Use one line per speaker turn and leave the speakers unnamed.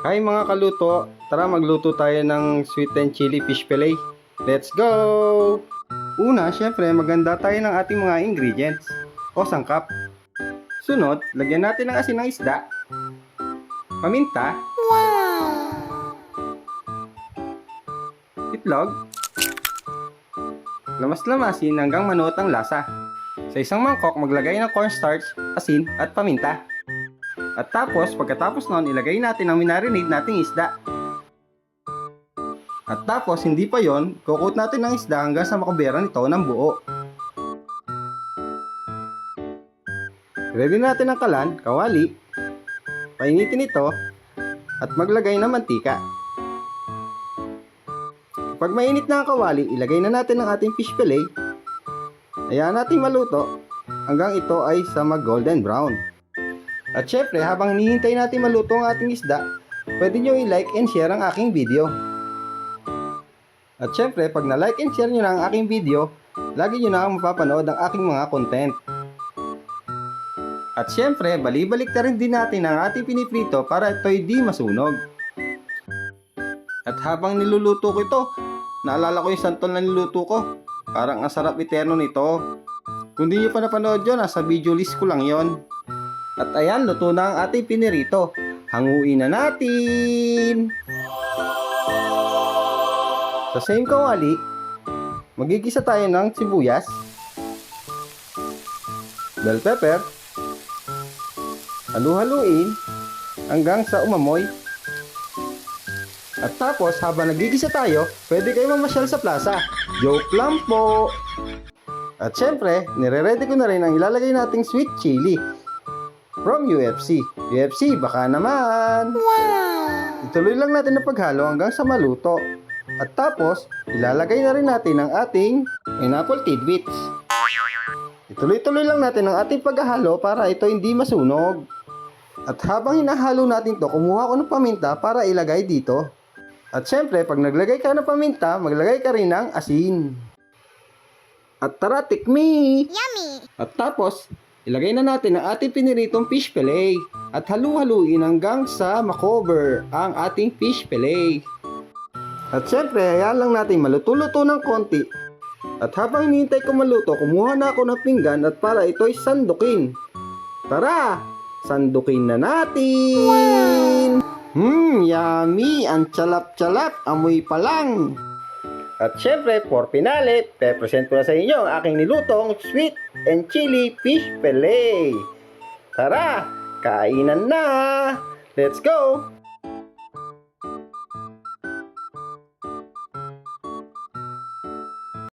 Hi mga kaluto, tara magluto tayo ng sweet and chili fish fillet. Let's go! Una, syempre maganda tayo ng ating mga ingredients o sangkap. Sunod, lagyan natin ng asin ng isda, paminta, itlog, lamas-lamasin hanggang manuot ang lasa. Sa isang mangkok, maglagay ng cornstarch, asin at paminta. At tapos, pagkatapos nun, ilagay natin ang minarinade nating isda. At tapos, hindi pa yon, kukut natin ang isda hanggang sa makabera nito ng buo. Ready natin ang kalan, kawali, painitin ito, at maglagay ng mantika. Pag mainit na ang kawali, ilagay na natin ang ating fish fillet. Hayaan natin maluto hanggang ito ay sa mag golden brown. At syempre, habang hinihintay natin maluto ang ating isda, pwede nyo i-like and share ang aking video. At syempre, pag na-like and share nyo na ang aking video, lagi nyo na akong mapapanood ang aking mga content. At syempre, balibalik na rin din natin ang ating piniprito para ito'y di masunog. At habang niluluto ko ito, naalala ko yung santol na niluto ko. Parang ang sarap eterno nito. Kung di nyo pa napanood yun, nasa video list ko lang yon. At ayan, luto na ang ating pinirito. Hanguin na natin! Sa same kawali, magigisa tayo ng sibuyas, bell pepper, halu-haluin hanggang sa umamoy. At tapos, habang nagigisa tayo, pwede kayo mamasyal sa plaza. Joke lang po! At syempre, nire-ready ko na rin ang ilalagay nating sweet chili from UFC. UFC, baka naman! Ituloy lang natin ang paghalo hanggang sa maluto. At tapos, ilalagay na rin natin ang ating pineapple tidbits. Ituloy-tuloy lang natin ang ating paghahalo para ito hindi masunog. At habang hinahalo natin to, kumuha ko ng paminta para ilagay dito. At syempre, pag naglagay ka ng paminta, maglagay ka rin ng asin. At tara, tikmi!
Yummy!
At tapos, ilagay na natin ang ating piniritong fish fillet at halu-haluin hanggang sa makover ang ating fish fillet. At syempre, hayaan lang natin maluto-luto ng konti. At habang hinihintay ko maluto, kumuha na ako ng pinggan at para ito'y sandukin. Tara, sandukin na natin! Hmm, yummy! Ang tsalap-tsalap, amoy pa lang! At syempre, for finale, pe-present ko na sa inyo ang aking nilutong sweet and chili fish fillet. Tara, kainan na! Let's go!